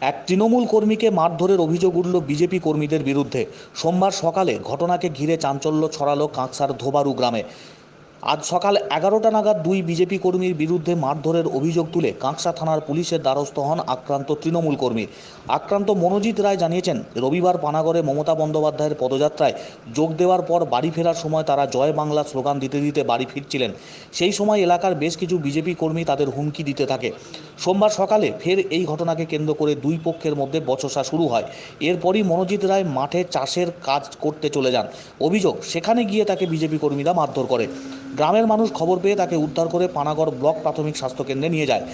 এক তৃণমূল কর্মীকে মারধরের অভিযোগ উঠল বিজেপি কর্মীদের বিরুদ্ধে। সোমবার সকালে ঘটনাকে ঘিরে চাঞ্চল্য ছড়ালো কাঁকসার ধোবারু গ্রামে। আজ সকাল এগারোটা নাগাদ দুই বিজেপি কর্মীর বিরুদ্ধে মারধরের অভিযোগ তুলে কাঁকসা থানার পুলিশের দ্বারস্থ হন আক্রান্ত তৃণমূল কর্মী। আক্রান্ত মনোজিৎ রায় জানিয়েছেন, রবিবার পানাগড়ে মমতা বন্দ্যোপাধ্যায়ের পদযাত্রায় যোগ দেওয়ার পর বাড়ি ফেরার সময় তারা জয় বাংলা স্লোগান দিতে দিতে বাড়ি ফিরছিলেন। সেই সময় এলাকার বেশ কিছু বিজেপি কর্মী তাদের হুমকি দিতে থাকে। সোমবার সকালে ফের এই ঘটনাকে কেন্দ্র করে দুই পক্ষের মধ্যে বচসা শুরু হয়। এরপরই মনোজিৎ রায় মাঠে চাষের কাজ করতে চলে যান। অভিযোগ, সেখানে গিয়ে তাকে বিজেপি কর্মীরা মারধর করে। গ্রামের মানুষ খবর পেয়ে তাকে উদ্ধার করে পানাগড় ব্লক প্রাথমিক স্বাস্থ্যকেন্দ্রে নিয়ে যায়।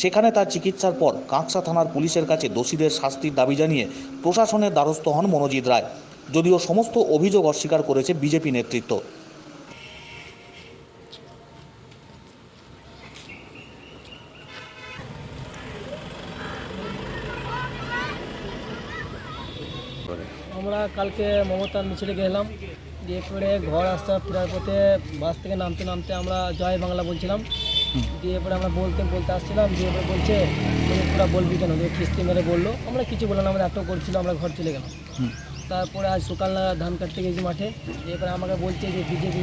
সেখানে তার চিকিৎসার পর কাঁকসা থানার পুলিশের কাছে দোষীদের শাস্তির দাবি জানিয়ে প্রশাসনের দ্বারস্থ হন মনোজিৎ রায়। যদিও সমস্ত অভিযোগ অস্বীকার করেছে বিজেপি নেতৃত্ব। আমরা কালকে মমতার মিছিলে গেলাম। দিয়ে পরে ঘর আসতে ফেরার পথে বাস থেকে নামতে নামতে আমরা জয় বাংলা বলছিলাম। দিয়ে পরে আমরা বলতে বলতে আসছিলাম দিয়ে পরে বলছে তুমি পুরা বলবি কেন? দিয়ে কিস্তি মেরে বলল। আমরা কিছু বললাম আমরা এত করছিল আমরা ঘর চলে গেলাম। তারপরে আজ সকাল ধান কাটতে গেছি মাঠে। এরপরে আমাকে বলছে যে বিজেপি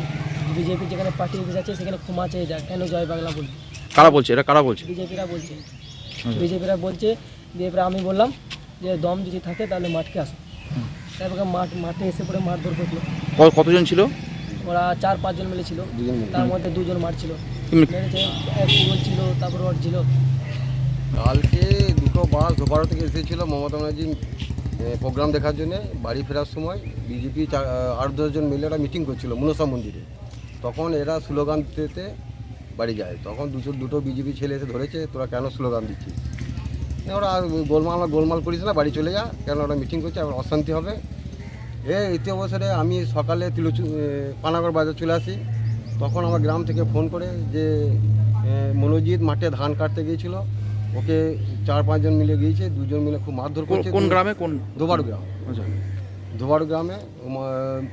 বিজেপি যেখানে পার্টি অফিস আছে সেখানে ক্ষমা চেয়ে যায়। কেন জয় বাংলা বলবি? কারা বলছে? এটা কারা বলছে? বিজেপিরা বলছে। বিজেপিরা বলছে দিয়ে এবারে আমি বললাম যে দম যদি থাকে তাহলে মাঠকে আসো। তারপরে মাঠ মাঠে এসে পরে মারধর করল। কতজন ছিল? ওরা চার পাঁচজন মিলে ছিল। তার মধ্যে দুজন মারছিল ছিল। তারপর ওর ছিল। কালকে দুটো বাস ধোপাড়া থেকে এসেছিল মমতা ব্যানার্জি প্রোগ্রাম দেখার জন্য। বাড়ি ফেরার সময় বিজেপি আট দশজন মিলে একটা মিটিং করছিল মনসা মন্দিরে। তখন এরা স্লোগান দিতে বাড়ি যায়। তখন দুটো দুটো বিজেপি ছেলে এসে ধরেছে তোরা কেন স্লোগান দিচ্ছিস? ওরা গোলমাল আমরা গোলমাল করিস না বাড়ি চলে যা। কেন ওরা মিটিং করছে? আবার অশান্তি হবে। এ ইতি অবসরে আমি সকালে তিলুচু পানাগড় বাজার চলে আসি। তখন আমার গ্রাম থেকে ফোন করে যে মনোজিৎ মাঠে ধান কাটতে গিয়েছিল। ওকে চার পাঁচজন মিলে গিয়েছে দুজন মিলে খুব মারধর করছে। কোন গ্রামে? কোন দোবাড়ু গ্রাম। আচ্ছা। ধোবাড়ু গ্রামে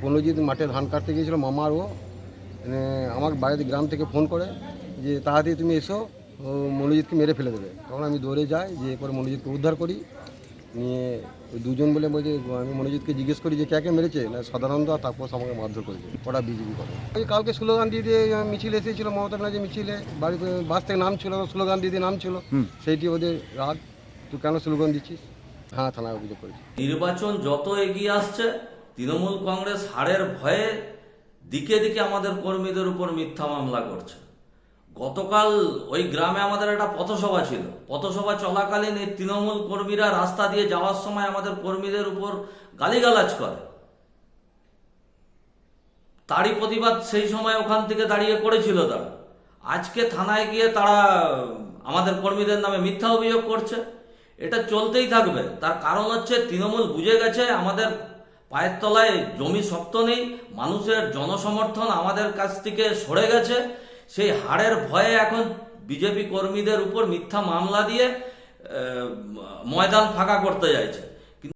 মনোজিৎ মাঠে ধান কাটতে গিয়েছিল মামার ও। আমার বাড়িতে গ্রাম থেকে ফোন করে যে তাড়াতাড়ি তুমি এসো মনোজিৎকে মেরে ফেলে দেবে। তখন আমি দৌড়ে যাই যে পরে মনোজিৎকে উদ্ধার করি। নিয়ে ওই দুজন বলে বলছে আমি মনোজিৎকে জিজ্ঞেস করি যে কে মিলেছে না সাধারণত আর তারপর আমাকে মারধর করেছে ওরা বিজেপি করে। ওই কালকে স্লোগান দিয়ে দিয়ে মিছিল এসেছিল মমতা ব্যানার্জি মিছিলে বাড়িতে বাস থেকে নাম ছিল স্লোগান দিয়ে দিয়ে নাম ছিল সেইটি ওদের রাগ তুই কেন স্লোগান দিচ্ছিস? হ্যাঁ থানায় অভিযোগ করেছি। নির্বাচন যত এগিয়ে আসছে তৃণমূল কংগ্রেস হারের ভয়ে দিকে দিকে আমাদের কর্মীদের উপর মিথ্যা মামলা করছে। গতকাল ওই গ্রামে আমাদের একটা পথসভা ছিল। পথসভা চলাকালীন এই তৃণমূল কর্মীরা রাস্তা দিয়ে যাওয়ার সময় আমাদের কর্মীদের উপর গালিগালাজ করে। তারই প্রতিবাদ সেই সময় ওখান থেকে দাঁড়িয়ে করেছিল তারা। আজকে থানায় গিয়ে তারা, আমাদের কর্মীদের নামে মিথ্যা অভিযোগ করছে। এটা চলতেই থাকবে। তার কারণ হচ্ছে তৃণমূল বুঝে গেছে আমাদের পায়ের তলায় জমি শক্ত নেই, মানুষের জনসমর্থন আমাদের কাছ থেকে সরে গেছে। সেই হাড়ের ভয়ে এখন বিজেপি কর্মীদের উপর মিথ্যা মামলা দিয়ে ময়দান ফাঁকা করতে চাইছে।